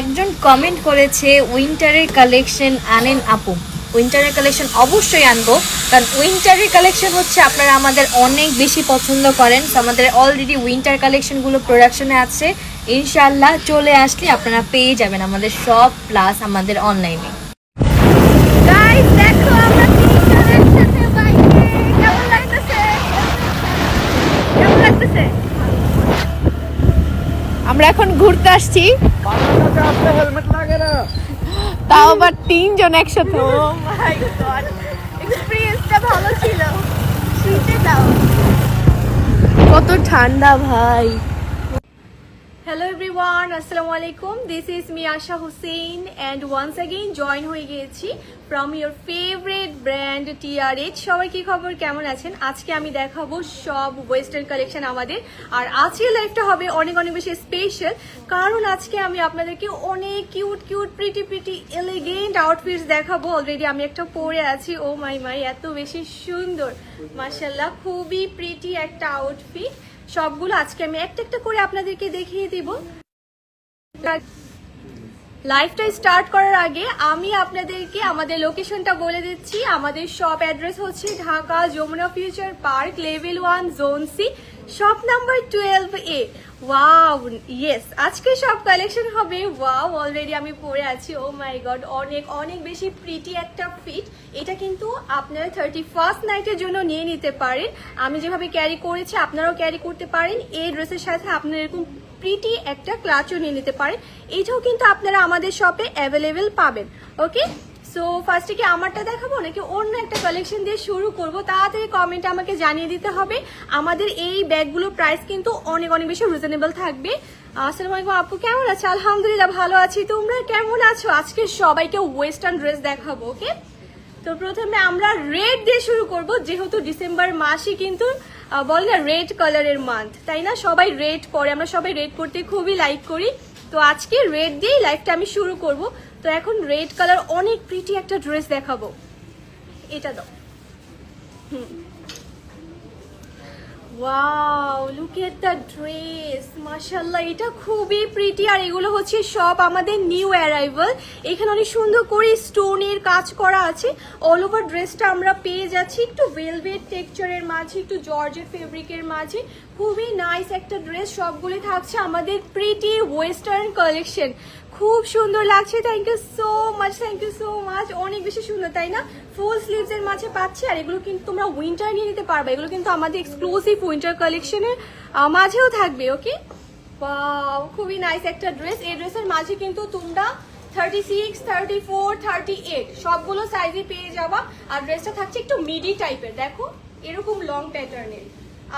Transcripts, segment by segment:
একজন কমেন্ট করেছে উইন্টারের কালেকশন আনেন আপু। উইন্টারের কালেকশন অবশ্যই আনব কারণ উইন্টারের কালেকশন হচ্ছে আপনারা আমাদের অনেক বেশি পছন্দ করেন। তো আমাদের অলরেডি উইন্টার কালেকশনগুলো প্রোডাকশনে আছে। ইনশাল্লাহ চলে আসলে আপনারা পেয়ে যাবেন আমাদের সব প্লাস আমাদের অনলাইনে গাইস দেখো আমরা তিনজনের সাথে বাইকে কেমন লাগতেছে? কেমন লাগতেছে? আমরা এখন ঘুরতে আসছি। হেলমেট লাগে না তাও আবার তিনজন একসাথে। ও মাই গড এক্সপেরিয়েন্সটা ভালো ছিল। শীতে দাও কত ঠান্ডা ভাই। হ্যালো এভরিওয়ান আসসালামু আলাইকুম this is me Asha Hussain and once again join হয়ে গিয়েছি from your favourite brand TRH সবাই কি খবর? কেমন আছেন? আজকে আমি দেখাবো সব ওয়েস্টার্ন কালেকশন আমাদের। আর আজকের লাইফটা হবে অনেক অনেক বেশি স্পেশাল কারণ আজকে আমি আপনাদেরকে অনেক cute cute pretty pretty elegant outfits দেখাবো। অলরেডি আমি একটা পরে আছি। ও মাই মাই এত বেশি সুন্দর। মাসাল্লাহ খুবই প্রিটি একটা আউটফিট সবগুলো আজকে আমি একটা একটা করে আপনাদেরকে দেখিয়ে দিব। লাইফটা স্টার্ট করার আগে আমি আপনাদেরকে আমাদের লোকেশনটা বলে দিচ্ছি। আমাদের শপ অ্যাড্রেস হচ্ছে Dhaka, Jamuna future park level one zone C shop number twelve A wow yes আজকে সব কালেকশন হবে। ওয়াও অলরেডি আমি পরে আছি। ও মাই গড অনেক অনেক বেশি প্রিটি একটা ফিট এটা কিন্তু আপনারা থার্টি ফার্স্ট নাইটের জন্য নিয়ে নিতে পারেন। আমি যেভাবে ক্যারি করেছি, আপনারাও ক্যারি করতে পারেন। এই ড্রেসের সাথে আপনারা এরকম প্রিটি একটা ক্লাচও নিয়ে নিতে পারেন। এইটাও কিন্তু আপনারা আমাদের শপে অ্যাভেলেবেল পাবেন। ওকে সো ফার্স্টে কি আমারটা দেখাবো নাকি অন্য একটা কালেকশন দিয়ে শুরু করব? তাড়াতাড়ি কমেন্টে আমাকে জানিয়ে দিতে হবে। আমাদের এই ব্যাগগুলোর প্রাইস কিন্তু অনেক অনেক বেশি রিজনেবল থাকবে। আসসালামু আলাইকুম আপু, কেমন আছে? আলহামদুলিল্লাহ ভালো আছি। তোমরা কেমন আছো? আজকে সবাইকে ওয়েস্টার্ন ড্রেস দেখাবো ওকে তো প্রথমে আমরা রেড দিয়ে শুরু করব। যেহেতু ডিসেম্বর মাসই কিন্তু বলে না রেড কালারের মান্থ তাই না? সবাই রেড পরে, আমরা সবাই রেড করতে খুবই লাইক করি। তো আজকে রেড দিয়েই লাইফটা আমি শুরু করব। তো এখন রেড কালার অনেক প্রিটি একটা ড্রেস দেখাবো। এটা দাও। ওয়াও লুক এট ড্রেস মাশাল্লাহ এটা খুবই প্রিটি আর এগুলো হচ্ছে সব আমাদের নিউ অ্যারাইভাল এখানে অনেক সুন্দর করে স্টোনের কাজ করা আছে। অল ওভার ড্রেসটা আমরা পেয়ে যাচ্ছি একটু টেক্সচারের মাঝে, একটু মাঝে। খুবই নাইস একটা ড্রেস সবগুলি থাকছে আমাদের প্রিটি ওয়েস্টার্ন কালেকশন খুব সুন্দর লাগছে। Thank you so much thank you so much অনেক বেশি সুন্দর, তাই না? ফুল স্লিভস এর মাঝে পাচ্ছি, আর এগুলো কিন্তু তোমরা উইন্টার নিয়ে নিতে পারবে। এগুলো কিন্তু আমাদের এক্সক্লুসিভ উইন্টার কালেকশনের মাঝেও থাকবে ওকে খুবই নাইস একটা ড্রেস এই ড্রেসের মাঝে কিন্তু তোমরা thirty six thirty four thirty eight সবগুলো সাইজে পেয়ে যাবা। আর ড্রেসটা থাকছে একটু মিডি টাইপের দেখো, এরকম লং প্যাটার্নের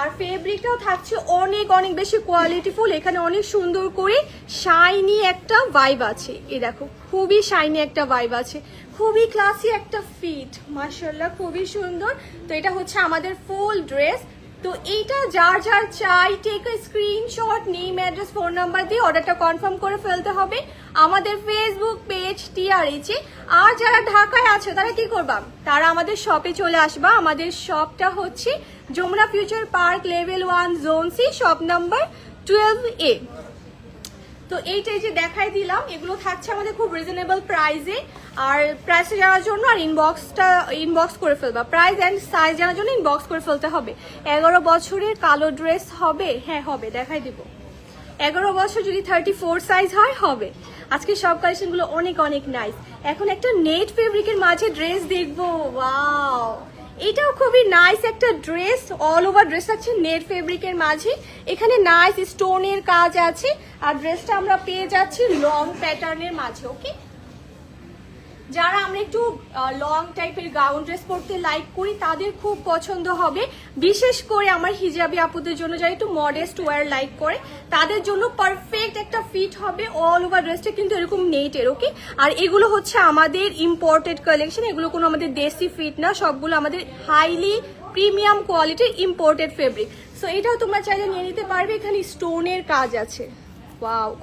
আর ফেব্রিকটাও থাকছে অনেক অনেক বেশি কোয়ালিটিফুল এখানে অনেক সুন্দর করে শাইনি একটা ভাইব আছে। এ দেখো, খুবই শাইনি একটা ভাইব আছে। খুবই ক্লাসি একটা ফিট মার্শাল্লাহ খুবই সুন্দর। তো এটা হচ্ছে আমাদের ফুল ড্রেস তো এইটা যার যার চাই take screenshot name address phone number দিয়ে অর্ডারটা কনফার্ম করে ফেলতে হবে। আমাদের ফেসবুক পেজ টিআরএইচে আর যারা ঢাকায় আছে, তারা কি করবা? তারা আমাদের শপে চলে আসবা। আমাদের শপটা হচ্ছে Jamuna future park level one zone C shop number twelve A তো এইটাই যে দেখাই দিলাম, এগুলো থাকছে আমাদের খুব রিজনেবল প্রাইসে আর প্রাইসে জানার জন্য আর ইনবক্সটা ইনবক্স করে ফেলবা। প্রাইস অ্যান্ড সাইজ জানার জন্য ইনবক্স করে ফেলতে হবে। এগারো বছরের কালো ড্রেস হবে? হ্যাঁ হবে। দেখাই দিব। এগারো বছর যদি থার্টি ফোর সাইজ হয়, হবে। আজকে সব কালেকশনগুলো অনেক অনেক নাইস এখন একটা নেট ফেব্রিকের মাঝে ড্রেস দেখব। ওয়াও এটাও খুবই নাইস একটা ড্রেস অল ওভার ড্রেস আছে, নেট ফেব্রিকের মাঝে। এখানে নাইস স্টোনের কাজ আছে, আর ড্রেসটা আমরা পেয়ে যাচ্ছি লং প্যাটার্নের মাঝে ওকে যারা আমরা একটু লং টাইপের গাউন ড্রেস পরতে লাইক করি, তাদের খুব পছন্দ হবে। বিশেষ করে আমার হিজাবি আপুদের জন্য যারা একটু মডেস্ট ওয়ার লাইক করে, তাদের জন্য পারফেক্ট একটা ফিট হবে অল ওভার ড্রেসটা কিন্তু এরকম নেটের ওকে আর এগুলো হচ্ছে আমাদের ইম্পোর্টেড কালেকশন এগুলো কোনো আমাদের দেশি ফিট না, সবগুলো আমাদের হাইলি প্রিমিয়াম কোয়ালিটির ইম্পোর্টেড ফেব্রিক সো এটাও তোমরা চাইলে নিয়ে নিতে পারবে, এখানে স্টোনের কাজ আছে।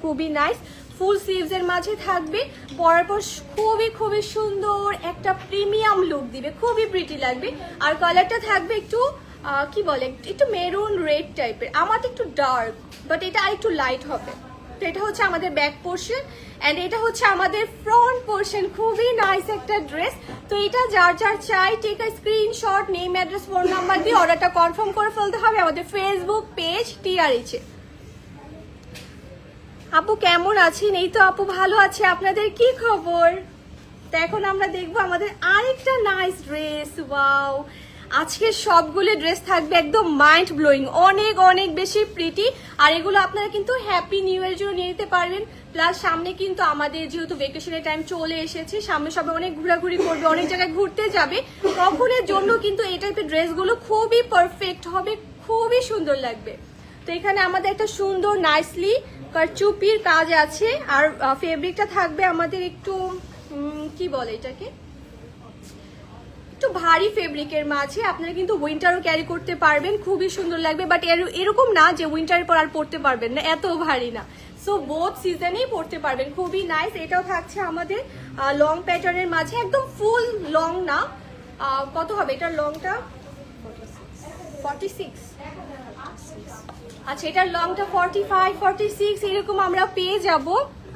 খুবই নাইস ফুল স্লিভস এর মাঝে থাকবে। পরার পর খুবই খুবই সুন্দর একটা প্রিমিয়াম লুক দিবে। খুবই প্রিটি লাগবে। আর কালারটা থাকবে একটু কি বলে? একটু মেরুন রেড টাইপের আমাদের একটু ডার্ক বাট এটা আর একটু লাইট হবে। তো এটা হচ্ছে আমাদের ব্যাক পোর্শন অ্যান্ড এটা হচ্ছে আমাদের ফ্রন্ট পোর্শন খুবই নাইস একটা ড্রেস তো এটা যার যার চাই take a screenshot name address phone number দিয়ে অর্ডারটা কনফার্ম করে ফেলতে হবে। আমাদের ফেসবুক পেজ টিআরএইচে আপু কেমন আছেন? এই তো আপু ভালো আছে। আপনাদের কি খবর? তো এখন আমরা দেখব আমাদের আরেকটা নাইস ড্রেস ওয়াও আজকে সবগুলো ড্রেস থাকবে একদম মাইন্ড ব্লোয়িং অনেক অনেক বেশি প্রিটি আর এগুলো আপনারা কিন্তু হ্যাপি নিউ ইয়ার জন্য নিয়ে নিতে পারবেন। প্লাস সামনে কিন্তু আমাদের যেহেতু ভেকেশনের টাইম চলে এসেছে, সামনে সবাই অনেক ঘোরাঘুরি করবে, অনেক জায়গায় ঘুরতে যাবে। তখনের জন্য কিন্তু এই টাইপের ড্রেসগুলো খুবই পারফেক্ট হবে, খুবই সুন্দর লাগবে। তো এখানে আমাদের একটা সুন্দর নাইসলি কারচুপির কাজ আছে। আর ফেব্রিকটা থাকবে আমাদের একটু কি বলে এটাকে? একটু ভারী ফেব্রিকের মাঝে। আপনারা কিন্তু উইন্টারও ক্যারি করতে পারবেন খুবই সুন্দর লাগবে। বাট এরকম না যে উইন্টারের পর আর পরতে পারবেন না এত ভারী না। সো বোথ সিজনেই পরতে পারবেন। খুবই নাইস এটাও থাকছে আমাদের লং প্যাটার্নের মাঝে। একদম ফুল লং না। কত হবে এটার লংটা ফর্টি সিক্স আচ্ছা এটার লংটা ফর্টি ফাইভ ফর্টি সিক্স এরকম আমরা পেয়ে যাব।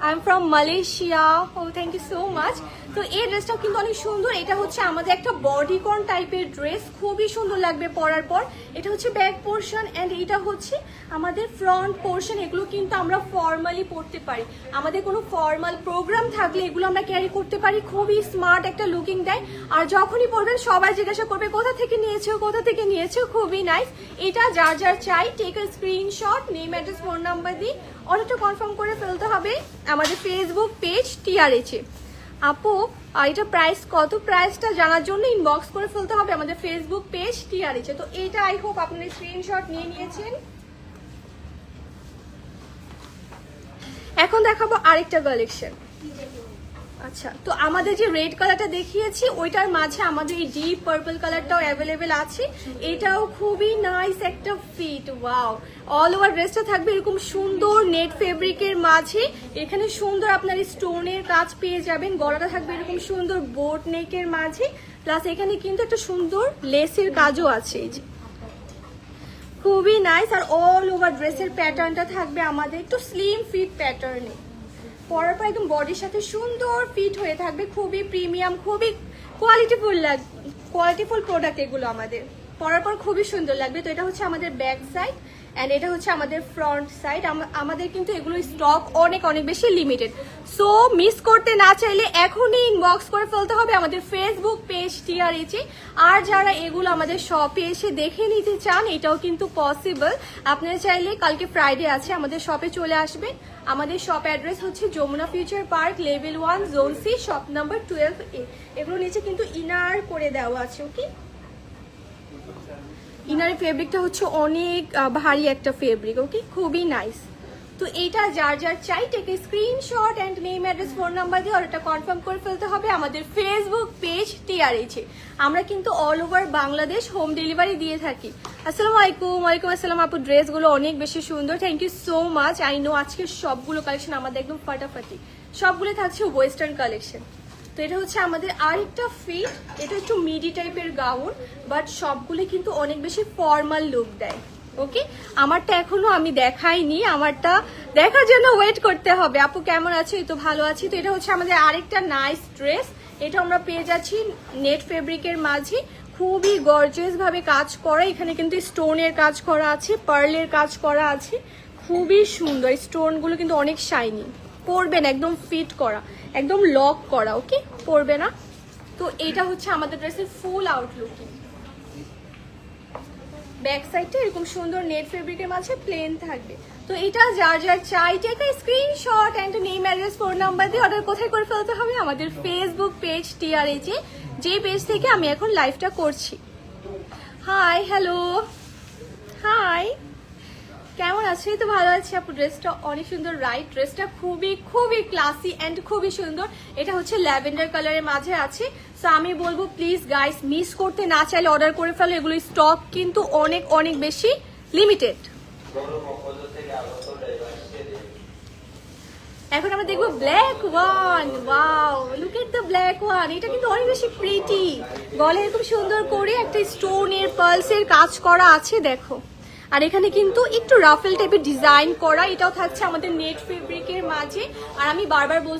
আই এম ফ্রম মালয়েশিয়া ও থ্যাংক ইউ সো মাচ তো এই ড্রেসটাও কিন্তু অনেক সুন্দর। এটা হচ্ছে আমাদের একটা বডিকন টাইপের ড্রেস খুবই সুন্দর লাগবে পরার পর। এটা হচ্ছে ব্যাক পোর্শন অ্যান্ড এটা হচ্ছে আমাদের ফ্রন্ট পোর্শন এগুলো কিন্তু আমরা ফর্মালি পরতে পারি। আমাদের কোনো ফর্মাল প্রোগ্রাম থাকলে এগুলো আমরা ক্যারি করতে পারি। খুবই স্মার্ট একটা লুকিং দেয়। আর যখনই পরবেন, সবাই জিজ্ঞাসা করবে, কোথা থেকে নিয়েছো? কোথা থেকে নিয়েছো? খুবই নাইস এটা যার যার চাই take a screenshot name address phone number দিয়ে অর্ডারটা কনফার্ম করে ফেলতে হবে। আমাদের ফেসবুক পেজ টিআরএচে আপু এটা প্রাইস কত প্রাইসটা জানার জন্য ইনবক্স করে ফেলতে হবে আমাদের ফেসবুক পেজ টিআরএচে তো এটা আই হোপ আপনি স্ক্রিনশট নিয়ে নিয়েছেন। এখন দেখাবো আরেকটা কালেকশন আচ্ছা তো আমাদের যে রেড কালারটা দেখিয়েছি, ওইটার মাঝে আমাদের এই ডিপ পার্পল কালারটাও অ্যাভেলেবেল আছে। এটাও খুবই নাইস একটা ফিট ওয়াও অল ওভার ড্রেসটা থাকবে এরকম সুন্দর নেট ফেব্রিকের মাঝে। এখানে সুন্দর আপনার স্টোনের কাজ পেয়ে যাবেন, গলাটা থাকবে এরকম সুন্দর বোট নেকের মাঝে। প্লাস এখানে কিন্তু একটা সুন্দর লেসের কাজও আছে, এই যে। খুবই নাইস আর অল ওভার ড্রেসের প্যাটার্নটা থাকবে আমাদের, একটু স্লিম ফিট প্যাটার্নে পরার পর একদম বডির সাথে সুন্দর ফিট হয়ে থাকবে। খুবই প্রিমিয়াম খুবই কোয়ালিটিফুল লাগ কোয়ালিটিফুল প্রোডাক্ট এগুলো আমাদের। পরার পর খুবই সুন্দর লাগবে। তো এটা হচ্ছে আমাদের ব্যাক সাইড অ্যান্ড এটা হচ্ছে আমাদের ফ্রন্ট সাইড আমাদের কিন্তু এগুলো স্টক অনেক অনেক বেশি লিমিটেড সো মিস করতে না চাইলে এখনই ইনবক্স করে ফেলতে হবে আমাদের ফেসবুক পেজ টিআরএচে আর যারা এগুলো আমাদের শপে এসে দেখে নিতে চান, এটাও কিন্তু পসিবল আপনারা চাইলে কালকে ফ্রাইডে আছে, আমাদের শপে চলে আসবেন। আমাদের শপ অ্যাড্রেস হচ্ছে Jamuna future park level one zone C shop number twelve A এগুলো নিচে কিন্তু ইনার করে দেওয়া আছে ওকে ইনারের ফেব্রিকটা হচ্ছে অনেক ভারী একটা ফেব্রিক ওকে খুবই নাইস তো এইটা যার যার চাই take a screenshot and name address phone number দিয়ে অর্ডারটা কনফার্ম করে ফেলতে হবে আমাদের ফেসবুক পেজ টিআরএইচে আমরা কিন্তু all over Bangladesh home delivery দিয়ে থাকি। আসসালামু আলাইকুম, ওয়ালাইকুম আসসালাম আপু, ড্রেসগুলো অনেক বেশি সুন্দর thank you so much I know আজকে সবগুলো কালেকশন আমাদের একদম ফাটাফাটি। সবগুলো থাকছে ওয়েস্টার্ন কালেকশন তো এটা হচ্ছে আমাদের আরেকটা ফিট এটা একটু মিডি টাইপের গাউন বাট সবগুলি কিন্তু অনেক বেশি ফর্মাল লুক দেয় ওকে আমারটা এখনও আমি দেখাইনি, আমারটা দেখার জন্য ওয়েট করতে হবে। আপু, কেমন আছে? তো ভালো আছি। তো এটা হচ্ছে আমাদের আরেকটা নাইস ড্রেস এটা আমরা পেয়ে যাচ্ছি নেট ফেব্রিকের মাঝে। খুবই গর্জিয়াস ভাবে কাজ করা, এখানে কিন্তু স্টোনের কাজ করা আছে পার্লের কাজ করা আছে। খুবই সুন্দর স্টোনগুলো কিন্তু অনেক শাইনি পরবেন, একদম ফিট করা। একদম লক করা ওকে পরবে না। তো এটা হচ্ছে আমাদের ড্রেসের ফুল আউটলুকিং ব্যাক সাইডটা এরকম সুন্দর নেট ফেব্রিকের মাঝে প্লেন থাকবে। তো এটা যার যার চাই take screenshot and name address phone number দিয়ে অর্ডার কোথায় করে ফেলতে হবে, আমাদের ফেসবুক পেজ টিআরএচে যে পেজ থেকে আমি এখন লাইভটা করছি। হাই হ্যালো আছে তো ভালো আছি আপু ড্রেসটা অনেক সুন্দর রাইট ড্রেসটা খুবই খুবই ক্লাসি অ্যান্ড খুবই সুন্দর। এটা হচ্ছে ল্যাভেন্ডার কালারের মাঝে আছে। সো আমি বলব প্লিজ গাইস মিস করতে না চাইলে অর্ডার করে ফেলো। এগুলো স্টক কিন্তু অনেক অনেক বেশি লিমিটেড এখন আমরা দেখব black one wow look at the black one এটা কিন্তু অনেক বেশি প্রিটি গলে এরকম সুন্দর করে একটা স্টোনের পালসের কাজ করা আছে, দেখো। আর এখানে কিন্তু একটু রাফেল টাইপের ডিজাইন করা, এটাও থাকছে আমাদের নেট ফেব্রিকের মাঝে। আর আমি বারবার বলছি